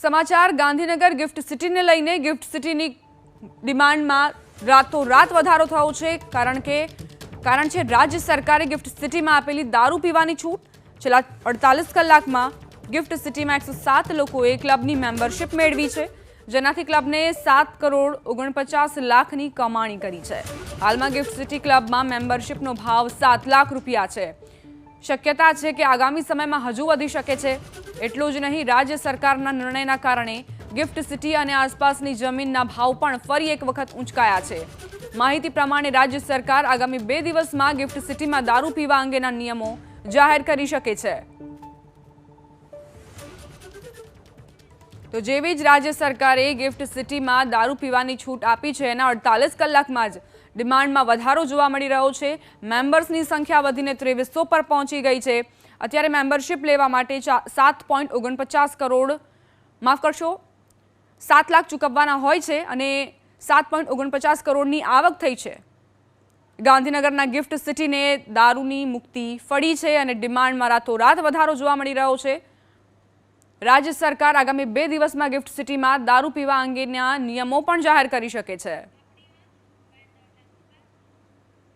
સમાચાર, ગાંધીનગર ગિફ્ટ સિટીને લઈને ગિફ્ટ સિટીની ડિમાન્ડમાં રાતોરાત વધારો થયો છે, કારણ કે, કારણ છે રાજ્ય સરકારે ગિફ્ટ સિટીમાં આપેલી દારૂ પીવાની છૂટ. છેલ્લા અડતાલીસ કલાકમાં ગિફ્ટ સિટીમાં એકસો સાત લોકોએ ક્લબની મેમ્બરશિપ મેળવી છે, જેનાથી ક્લબને સાત કરોડ ઓગણપચાસ લાખની કમાણી કરી છે. હાલમાં ગિફ્ટ સિટી ક્લબમાં મેમ્બરશિપનો ભાવ સાત લાખ રૂપિયા છે. શક્યતા છે કે આગામી સમયમાં હજુ વધી શકે છે. એટલું જ નહીં, રાજ્ય સરકારના નિર્ણયના કારણે ગિફ્ટ સિટી અને આસપાસની જમીનના ભાવ પણ ફરી એક વખત ઊંચકાયા છે. માહિતી પ્રમાણે રાજ્ય સરકાર આગામી બે દિવસમાં ગિફ્ટ સિટીમાં દારૂ પીવા અંગેના નિયમો જાહેર કરી શકે છે. તો જેવી જ રાજ્ય સરકારે ગિફ્ટ સિટીમાં દારૂ પીવાની છૂટ આપી છે, એના અડતાલીસ કલાકમાં જ ડિમાન્ડમાં વધારો જોવા મળી રહ્યો છે. મેમ્બર્સની સંખ્યા વધીને ત્રેવીસો પર પહોંચી ગઈ છે. અત્યારે મેમ્બરશિપ લેવા માટે સાત પોઈન્ટ ઓગણપચાસ કરોડ માફ કરશો, સાત લાખ ચૂકવવાના હોય છે અને સાત પોઈન્ટ ઓગણપચાસ કરોડની આવક થઈ છે. ગાંધીનગરના ગિફ્ટ સિટીને દારૂની મુક્તિ ફળી છે અને ડિમાન્ડમાં રાતોરાત વધારો જોવા મળી રહ્યો છે. રાજ્ય સરકાર આગામી બે દિવસમાં ગિફ્ટ સિટીમાં દારૂ પીવા અંગેના નિયમો પણ જાહેર કરી શકે છે.